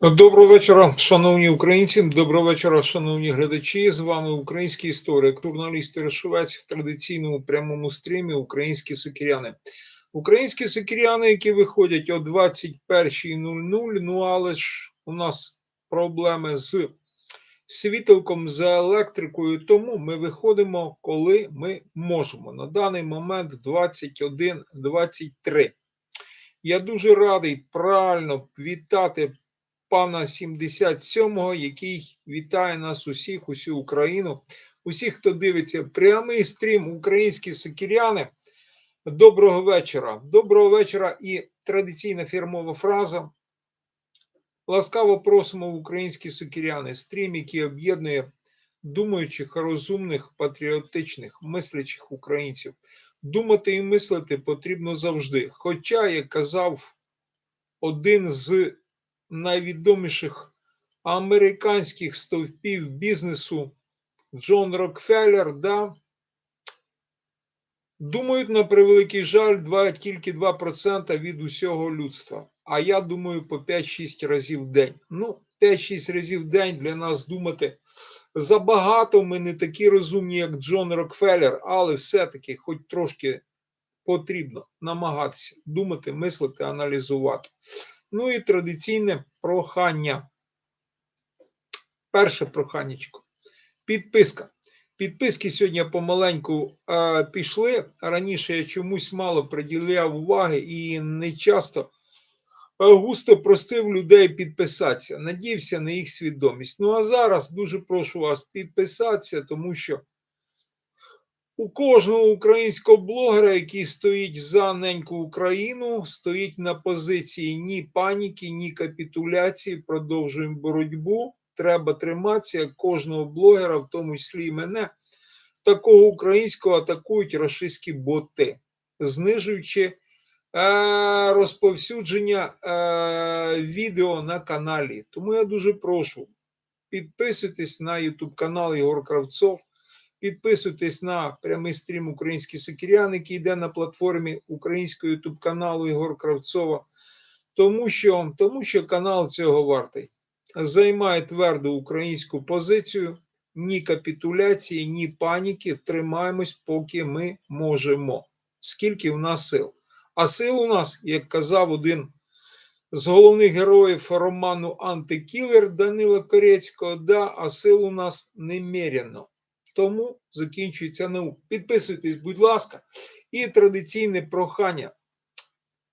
Доброго вечора, шановні українці. Доброго вечора, шановні глядачі. З вами український історик, журналіст Решовець в традиційному прямому стрімі Українські сокіряни. Українські сокіряни, які виходять о 21.00. Ну але ж у нас проблеми з світилком, з електрикою. Тому ми виходимо, коли ми можемо. На даний момент 21.23. Я дуже радий правильно вітати пана 77-го, який вітає нас усіх, усю Україну, усіх, хто дивиться прямий стрім українські сокіряни. Доброго вечора. Доброго вечора і традиційна фірмова фраза. Ласкаво просимо українські сокіряни, стрім, який об'єднує думаючих, розумних, патріотичних, мислячих українців. Думати і мислити потрібно завжди. Хоча, як казав один з найвідоміших американських стовпів бізнесу Джон Рокфеллер, да, думають на превеликий жаль 2, тільки 2% від усього людства. А я думаю по 5-6 разів в день. Ну, 5-6 разів в день для нас думати забагато. Ми не такі розумні, як Джон Рокфеллер, але все-таки, хоч трошки потрібно намагатися думати, мислити, аналізувати. Ну і традиційне прохання. Перше проханнячко. Підписка. Підписки сьогодні помаленьку е, пішли. Раніше я чомусь мало приділяв уваги і не часто густо просив людей підписатися. Надіявся на їх свідомість. Ну а зараз дуже прошу вас підписатися, тому що у кожного українського блогера, який стоїть за неньку Україну, стоїть на позиції ні паніки, ні капітуляції. Продовжуємо боротьбу. Треба триматися кожного блогера, в тому числі і мене. Такого українського атакують рашистські боти, знижуючи е, розповсюдження е, відео на каналі. Тому я дуже прошу підписуйтесь на YouTube канал Єгор Кравцов. Підписуйтесь на прямий стрім Український Сокірян, який йде на платформі українського ютуб каналу Ігор Кравцова, тому що, тому що канал цього вартий. Займає тверду українську позицію, ні капітуляції, ні паніки. Тримаємось, поки ми можемо. Скільки в нас сил? А сил у нас, як казав один з головних героїв роману Антикілер Данила Корецького, да, а сил у нас немерено. Тому закінчується наук. Підписуйтесь, будь ласка, і традиційне прохання.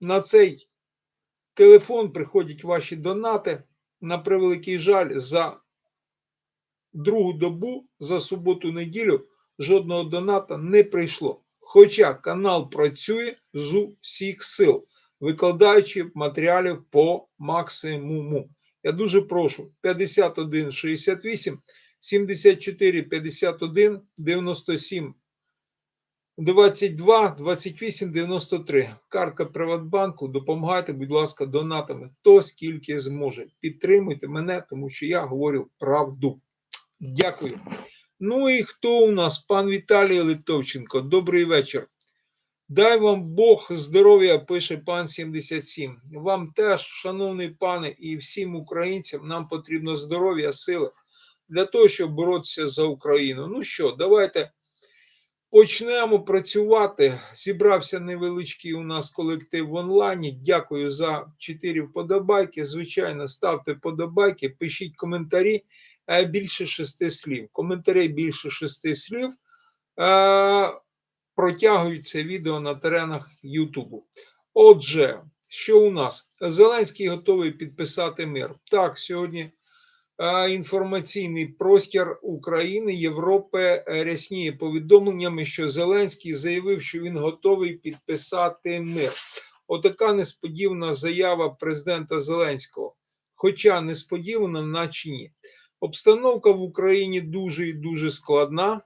На цей телефон приходять ваші донати. На превеликий жаль, за другу добу, за суботу-неділю, жодного доната не прийшло. Хоча канал працює з усіх сил, викладаючи матеріалів по максимуму. Я дуже прошу 5168 74 51 97 22 28 93. Картка Приватбанку. Допомагайте, будь ласка, донатами. Хто скільки зможе. Підтримуйте мене, тому що я говорю правду. Дякую. Ну і хто у нас? Пан Віталій Литовченко. Добрий вечір. Дай вам Бог здоров'я, пише пан 77. Вам теж, шановний пане, і всім українцям, нам потрібно здоров'я, сили для того, щоб боротися за Україну. Ну що, давайте почнемо працювати. Зібрався невеличкий у нас колектив в онлайні. Дякую за 4 вподобайки. Звичайно, ставте вподобайки, пишіть коментарі більше шести слів. Коментарі більше шести слів. Протягують це відео на теренах Ютубу. Отже, що у нас? Зеленський готовий підписати мир. Так, сьогодні інформаційний простір України, Європи рясніє повідомленнями, що Зеленський заявив, що він готовий підписати мир. Отака несподівана заява президента Зеленського. Хоча несподівана, наче ні. Обстановка в Україні дуже і дуже складна.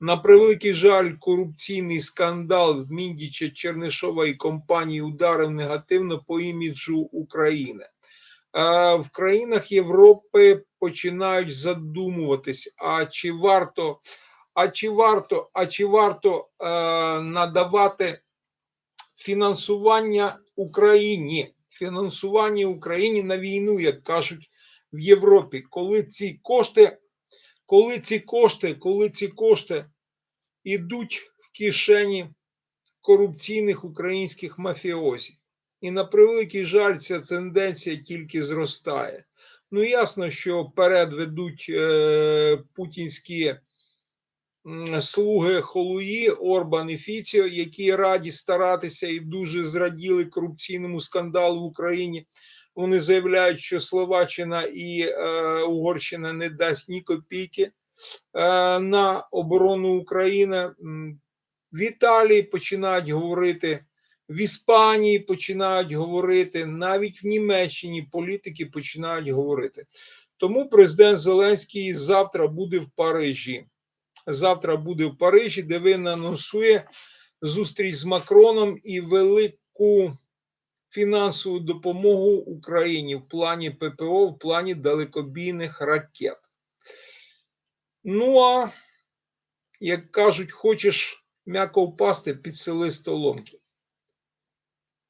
На превеликий жаль, корупційний скандал в Міндіча Чернишова і компанії ударив негативно по іміджу України в країнах Європи починають задумуватись, а чи варто, а чи варто, а чи варто е, надавати фінансування Україні, фінансування Україні на війну, як кажуть в Європі, коли ці кошти, коли ці кошти, коли ці кошти ідуть в кишені корупційних українських мафіозів. І на превеликий жаль, ця тенденція тільки зростає. Ну, ясно, що вперед ведуть е, путінські слуги Холуї, Орбан і Фіціо, які раді старатися і дуже зраділи корупційному скандалу в Україні. Вони заявляють, що Словаччина і е, Угорщина не дасть ні копійки е, на оборону України. В Італії починають говорити, в Іспанії починають говорити, навіть в Німеччині політики починають говорити. Тому президент Зеленський завтра буде в Парижі. Завтра буде в Парижі, де він анонсує зустріч з Макроном і велику фінансову допомогу Україні в плані ППО, в плані далекобійних ракет. Ну а як кажуть, хочеш м'яко впасти, підсели столомки.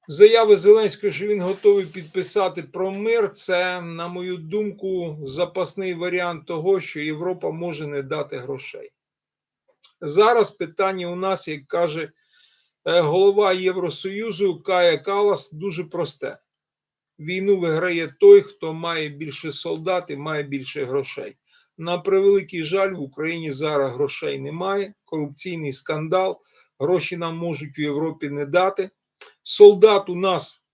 Заяви Зеленського, що він готовий підписати про мир, це, на мою думку, запасний варіант того, що Європа може не дати грошей. Зараз питання у нас, як каже е, голова Євросоюзу Кая Калас, дуже просте. Війну виграє той, хто має більше солдат і має більше грошей. На превеликий жаль, в Україні зараз грошей немає. Корупційний скандал. Гроші нам можуть в Європі не дати. Солдат у нас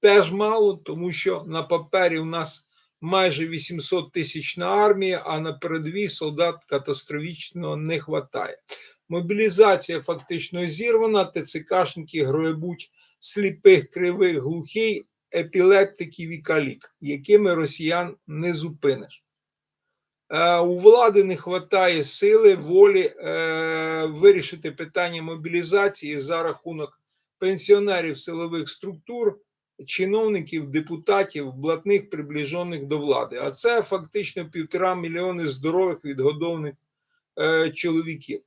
теж мало, тому що на папері у нас майже 800 тисячна армія, а на передовій солдат катастрофічно не вистачає. Мобілізація фактично зірвана, ТЦКшники гребуть сліпих, кривих, глухих, епілептиків і калік, якими росіян не зупиниш. Е, У влади не вистачає сили, волі е, вирішити питання мобілізації за рахунок пенсіонерів силових структур, чиновників, депутатів, блатних, приближених до влади. А це фактично півтора мільйони здорових відгодованих е, чоловіків.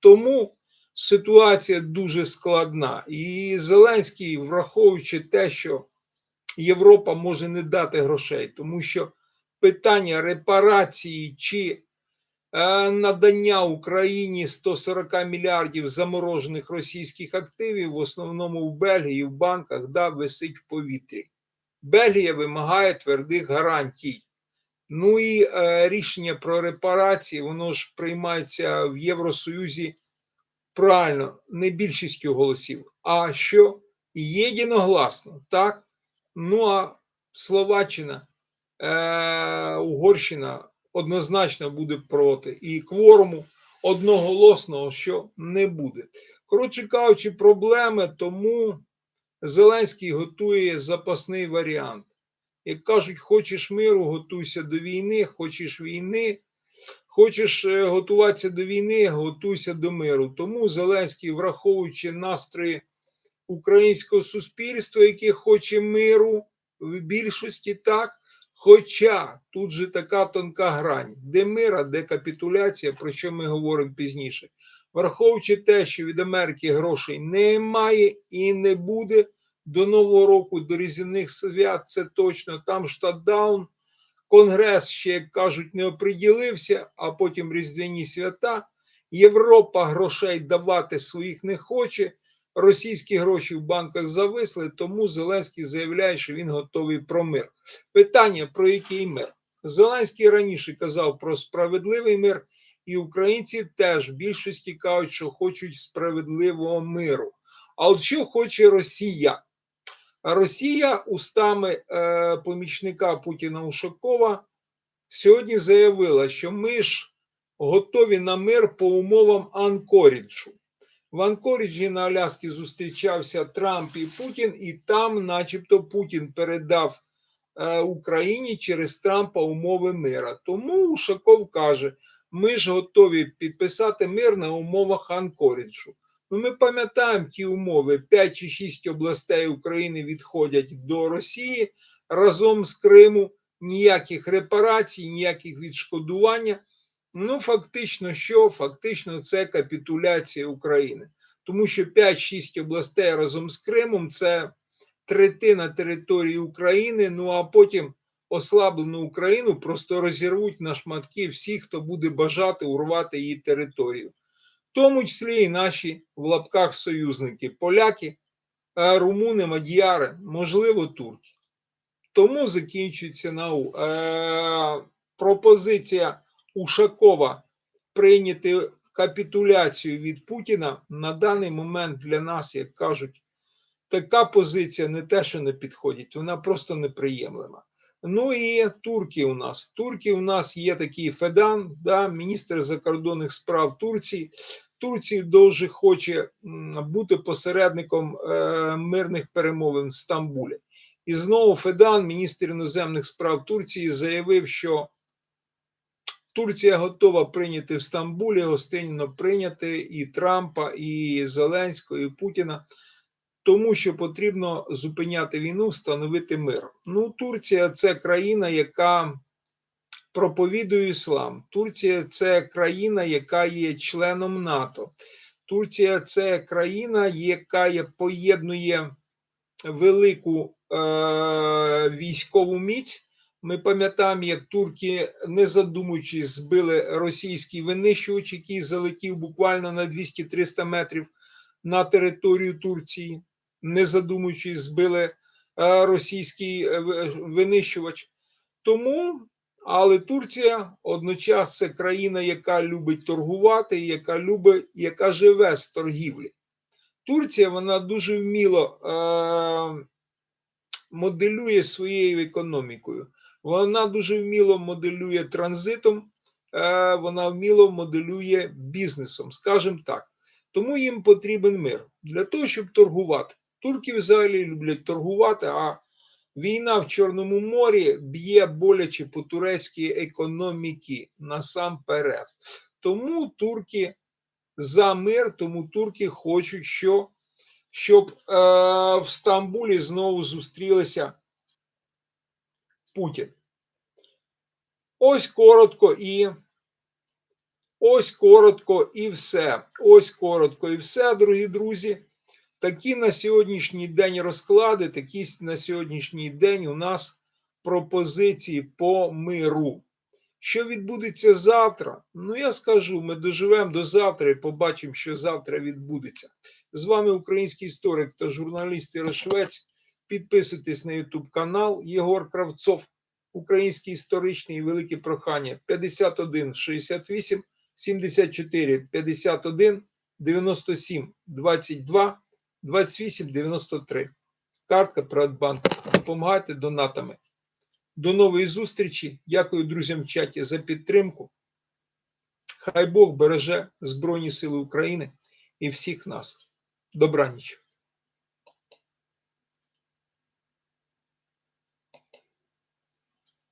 Тому ситуація дуже складна. І Зеленський, враховуючи те, що Європа може не дати грошей, тому що питання репарації чи надання Україні 140 мільярдів заморожених російських активів, в основному в Бельгії, в банках, да, висить в повітрі. Бельгія вимагає твердих гарантій. Ну і е, рішення про репарації, воно ж приймається в Євросоюзі правильно, не більшістю голосів, а що єдиногласно, так? Ну а Словаччина, е, Угорщина однозначно буде проти, і кворуму одноголосного що не буде. Коротше кажучи, проблеми, тому Зеленський готує запасний варіант. Як кажуть, хочеш миру, готуйся до війни, хочеш війни, хочеш е, готуватися до війни, готуйся до миру. Тому Зеленський, враховуючи настрої українського суспільства, яке хоче миру в більшості, так. Хоча тут же така тонка грань, де мир, а де капітуляція, про що ми говоримо пізніше. Враховуючи те, що від Америки грошей немає і не буде до Нового року, до різдвяних свят, це точно там штатдаун. Конгрес ще, як кажуть, не оприділився, а потім різдвяні свята. Європа грошей давати своїх не хоче. Російські гроші в банках зависли, тому Зеленський заявляє, що він готовий про мир. Питання про який мир? Зеленський раніше казав про справедливий мир, і українці теж в більшості кажуть, що хочуть справедливого миру. А от що хоче Росія? Росія устами е, помічника Путіна Ушакова сьогодні заявила, що ми ж готові на мир по умовам Анкоріджу. В Анкоріджі на Аляскі зустрічався Трамп і Путін, і там, начебто, Путін передав е, Україні через Трампа умови мира. Тому Ушаков каже: ми ж готові підписати мир на умовах Анкоріджу. Ну, ми пам'ятаємо ті умови: 5 чи 6 областей України відходять до Росії разом з Криму. Ніяких репарацій, ніяких відшкодування. Ну, фактично, що? Фактично, це капітуляція України. Тому що 5-6 областей разом з Кримом це третина території України, ну а потім ослаблену Україну просто розірвуть на шматки всі, хто буде бажати урвати її територію. В тому числі і наші в лапках союзники, поляки, е, румуни, мадяри, можливо, турки. Тому закінчується нау. Е, пропозиція Ушакова прийняти капітуляцію від Путіна на даний момент для нас, як кажуть, така позиція не те, що не підходить, вона просто неприємлива. Ну і турки у нас. Турки у нас є такий Федан, да, міністр закордонних справ Турції. Турція дуже хоче бути посередником е, мирних перемовин в Стамбулі. І знову Федан, міністр іноземних справ Турції, заявив, що Турція готова прийняти в Стамбулі, гостинно прийняти і Трампа, і Зеленського, і Путіна, тому що потрібно зупиняти війну, встановити мир. Ну, Турція це країна, яка проповідує іслам. Турція це країна, яка є членом НАТО. Турція це країна, яка поєднує велику е, військову міць. Ми пам'ятаємо, як турки, не задумуючись, збили російський винищувач, який залетів буквально на 200-300 метрів на територію Турції, не задумуючись, збили е, російський е, винищувач. Тому, але Турція одночас це країна, яка любить торгувати, яка любить, яка живе з торгівлі. Турція вона дуже вміло е, моделює своєю економікою. Вона дуже вміло моделює транзитом, е, вона вміло моделює бізнесом, скажімо так. Тому їм потрібен мир для того, щоб торгувати. Турки взагалі люблять торгувати, а війна в Чорному морі б'є боляче по турецькій економіці насамперед. Тому турки за мир, тому турки хочуть, що, щоб е, в Стамбулі знову зустрілися Путін. Ось коротко і ось коротко і все. Ось коротко і все, дорогі друзі. Такі на сьогоднішній день розклади, такі на сьогоднішній день у нас пропозиції по миру. Що відбудеться завтра? Ну, я скажу, ми доживемо до завтра і побачимо, що завтра відбудеться. З вами український історик та журналіст Ігор Швець. Підписуйтесь на YouTube канал Єгор Кравцов, Український історичний і велике прохання 51 68 74 51 97 22 28 93. Картка Приватбанку. Допомагайте донатами. До нової зустрічі. Дякую друзям в чаті за підтримку. Хай Бог береже Збройні Сили України і всіх нас. Добраніч.